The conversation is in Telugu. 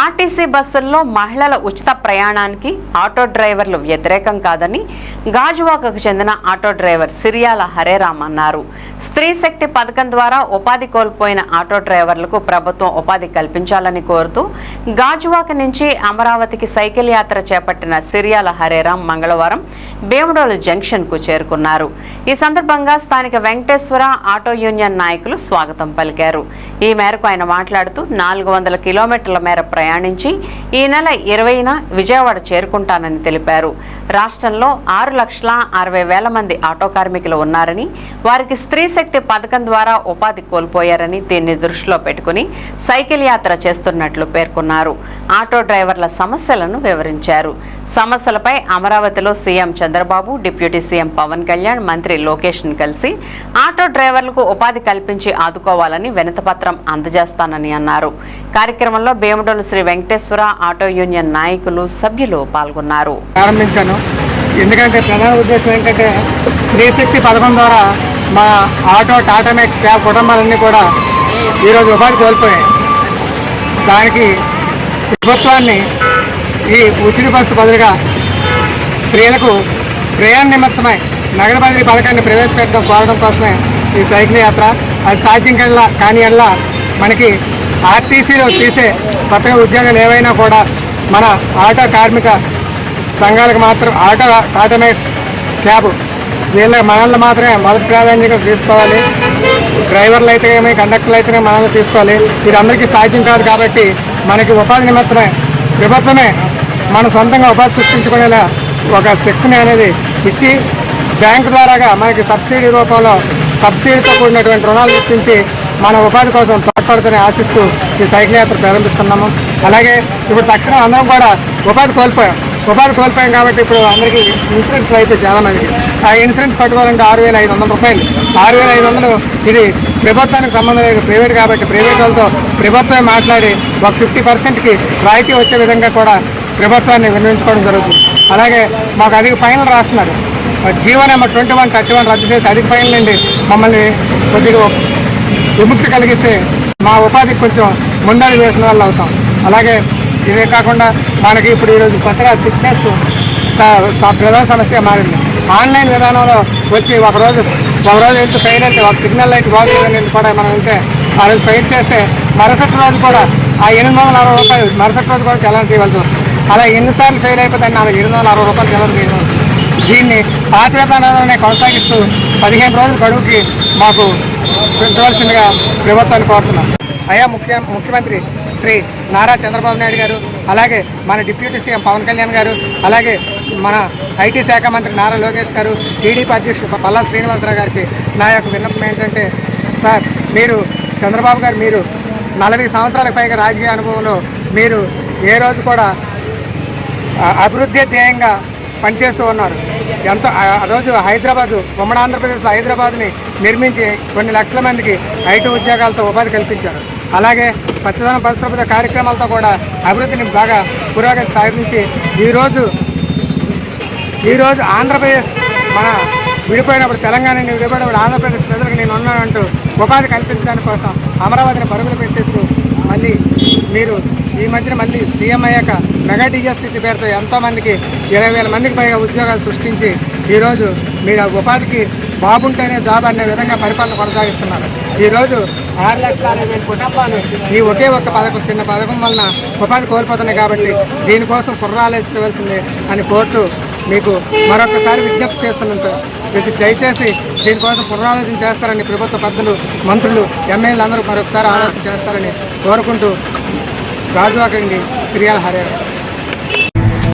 ఆర్టీసీ బస్సుల్లో మహిళల ఉచిత ప్రయాణానికి ఆటో డ్రైవర్లు వ్యతిరేకం కాదని గాజువాకకు చెందిన ఆటో డ్రైవర్ సిరియాల హరేరామ్ అన్నారు. స్త్రీ శక్తి పథకం ద్వారా ఉపాధి కోల్పోయిన ఆటో డ్రైవర్లకు ప్రభుత్వం ఉపాధి కల్పించాలని కోరుతూ గాజువాక నుంచి అమరావతికి సైకిల్ యాత్ర చేపట్టిన సిరియాల హరేరామ్ మంగళవారం భీమడోలు జంక్షన్కు చేరుకున్నారు. ఈ సందర్భంగా స్థానిక వెంకటేశ్వర ఆటో యూనియన్ నాయకులు స్వాగతం పలికారు. ఈ మేరకు ఆయన మాట్లాడుతూ నాలుగు వందల కిలోమీటర్ల మేర ప్రయాణించి ఈ నెల ఇరవైన విజయవాడ చేరుకుంటానని తెలిపారు. రాష్ట్రంలో ఆరు లక్షల అరవై వేల మంది ఆటో కార్మికులు ఉన్నారని వారికి స్త్రీ శక్తి పథకం ద్వారా ఉపాధి కోల్పోయారని దీన్ని దృష్టిలో పెట్టుకుని సైకిల్ యాత్ర చేస్తున్నట్లు పేర్కొన్నారు. ఆటో డ్రైవర్ల సమస్యలను వివరించారు. సమస్యలపై అమరావతిలో CM Chandrababu deputy CM Pawan Kalyan మంత్రి లోకేష్ను కలిసి ఆటో డ్రైవర్లకు ఉపాధి కల్పించి ఆదుకోవాలని వినతపత్రం అందజేస్తానని అన్నారు. కార్యక్రమంలో భీమడోలు శ్రీ వెంకటేశ్వర ఆటో యూనియన్ నాయకులు సభ్యులు పాల్గొన్నారు. ప్రారంభించాను. ఎందుకంటే ప్రధాన ఉద్దేశం ఏంటంటే స్త్రీశక్తి పథకం ద్వారా మా ఆటో టాటా మ్యాక్స్ క్యాబ్ కుటుంబాలన్నీ కూడా ఈరోజు ఉపాధి కోల్పోయాయి. దానికి ప్రభుత్వాన్ని ఈ ఉచిత బస్సు బదులుగా స్త్రీలకు ప్రయాణ నిమిత్తమై నగర బదిలీ పథకాన్ని ప్రవేశపెట్టడం కోరడం కోసమే ఈ సైకిల్ యాత్ర. అది సాధ్యం కల్లా కాని అల్లా మనకి ఆర్టీసీలో తీసే కొత్తగా ఉద్యోగాలు ఏవైనా కూడా మన ఆటో కార్మిక సంఘాలకు మాత్రం ఆటో ఆటోమేస్ క్యాబ్ వీళ్ళ మనల్ని మాత్రమే మొదటి ప్రాధాన్యత తీసుకోవాలి. డ్రైవర్లు అయితే కండక్టర్లు అయితేనే మనల్ని తీసుకోవాలి. ఇది అందరికీ సాధ్యం కాదు కాబట్టి మనకి ఉపాధి నిమిత్తమే ప్రభుత్వమే మన సొంతంగా ఉపాధి సృష్టించుకునేలా ఒక శిక్షణ అనేది ఇచ్చి బ్యాంకు ద్వారాగా మనకి సబ్సిడీ రూపంలో సబ్సిడీతో కూడినటువంటి రుణాలు ఇప్పించి మన ఉపాధి కోసం తోడ్పడుతుందని ఆశిస్తూ ఈ సైకిల్ యాత్ర ప్రారంభిస్తున్నాము. అలాగే ఇప్పుడు తక్షణం అందరం కూడా ఉపాధి కోల్పోయాం ఉపాధి కోల్పోయాం కాబట్టి ఇప్పుడు అందరికీ ఇన్సూరెన్స్ అయితే చాలా మందికి. ఆ ఇన్సూరెన్స్ కట్టుకోవాలంటే ఆరు వేల ఐదు వందల రూపాయలు. ఆరు వేల ఐదు వందలు ఇది ప్రభుత్వానికి సంబంధం లేదు. ప్రైవేట్ కాబట్టి ప్రైవేట్ వాళ్ళతో ప్రభుత్వమే మాట్లాడి ఒక ఫిఫ్టీ పర్సెంట్కి రాయితీ వచ్చే విధంగా కూడా ప్రభుత్వాన్ని వినియోగించుకోవడం జరుగుతుంది. అలాగే మాకు అధిక ఫైనల్ రాస్తున్నారు. GO number twenty one thirty one రద్దు చేసి అధిక ఫైనల్ నుండి మమ్మల్ని కొద్దిగా విముక్తి కలిగిస్తే మా ఉపాధికి కొంచెం ముందడి వేసిన వాళ్ళు అవుతాం. అలాగే ఇదే కాకుండా మనకి ఇప్పుడు ఈరోజు కొత్తగా ఫిట్నెస్ ప్రధాన సమస్య మారింది. ఆన్లైన్ విధానంలో వచ్చి ఒక రోజు ఒక రోజు వెళ్తే ఫెయిల్ అయితే ఒక సిగ్నల్ లైట్ బాగుంది కూడా మనం వెళ్తే ఆ రోజు ఫెయిల్ చేస్తే మరుసటి రోజు కూడా ఆ ఎనిమిది వందల అరవై రూపాయలు మరుసటి రోజు కూడా చలన చేయవలసి వస్తుంది. అలా ఎన్నిసార్లు ఫెయిల్ అయిపోతే నాకు ఎనిమిది వందల అరవై రూపాయలు చలన చేయవలసి వస్తుంది దీన్ని పాత విధానంలోనే కొనసాగిస్తూ పదిహేను రోజుల గడువుకి మాకు పెంచవలసిందిగా ప్రభుత్వాన్ని కోరుతున్నాం. అయా ముఖ్య ముఖ్యమంత్రి శ్రీ నారా చంద్రబాబు నాయుడు గారు అలాగే మన డిప్యూటీ సీఎం పవన్ కళ్యాణ్ గారు అలాగే మన ఐటీ శాఖ మంత్రి నారా లోకేష్ గారు టీడీపీ అధ్యక్షుడు పల్లా శ్రీనివాసరావు గారికి నా యొక్క విన్నపం ఏంటంటే సార్ మీరు చంద్రబాబు గారు మీరు నలభై సంవత్సరాలకు పైగా రాజకీయ అనుభవంలో మీరు ఏ రోజు కూడా అభివృద్ధి ధ్యేయంగా పనిచేస్తూ ఉన్నారు. ఎంతో ఆ- రోజు హైదరాబాదు ఉమ్మడి ఆంధ్రప్రదేశ్లో హైదరాబాద్ని నిర్మించి కొన్ని లక్షల మందికి ఐటీ ఉద్యోగాలతో ఉపాధి కల్పించారు. అలాగే పచ్చదనం పరిశుభ్రత కార్యక్రమాలతో కూడా అభివృద్ధిని బాగా పురోగతి సాధించి ఈరోజు ఈరోజు ఆంధ్రప్రదేశ్ మన విడిపోయినప్పుడు తెలంగాణ నుండి విడిపోయినప్పుడు ఆంధ్రప్రదేశ్ ప్రజలకు నేను ఉన్నానంటూ ఉపాధి కల్పించడానికి కోసం అమరావతిని పరుగులు పెట్టేస్తూ మళ్ళీ మీరు ఈ మధ్యన మళ్ళీ సీఎం అయ్యాక మెగా డిఎస్సిటీ పేరుతో ఎంతోమందికి ఇరవై వేల మందికి పైగా ఉద్యోగాలు సృష్టించి ఈరోజు మీరు ఆ ఉపాధికి బాగుంటేనే జాబ్ అనే విధంగా పరిపాలన కొనసాగిస్తున్నారు. ఈరోజు ఆరు లక్షల అరవై వేల కుటుంబాలు ఈ ఒకే ఒక్క పథకం చిన్న పథకం వలన ఉపాధి కోల్పోతున్నాయి కాబట్టి దీనికోసం కుర్రాలేసుకోవాల్సిందే అని కోర్టు మీకు మరొకసారి విజ్ఞప్తి చేస్తున్నాను సార్. ఇది దయచేసి దీనికోసం పునరాలోచన చేస్తారని ప్రభుత్వ పెద్దలు మంత్రులు ఎమ్మెల్యేలు అందరూ మరొకసారి ఆలోచన చేస్తారని కోరుకుంటూ రాజువాకండి శ్రీయాల హరే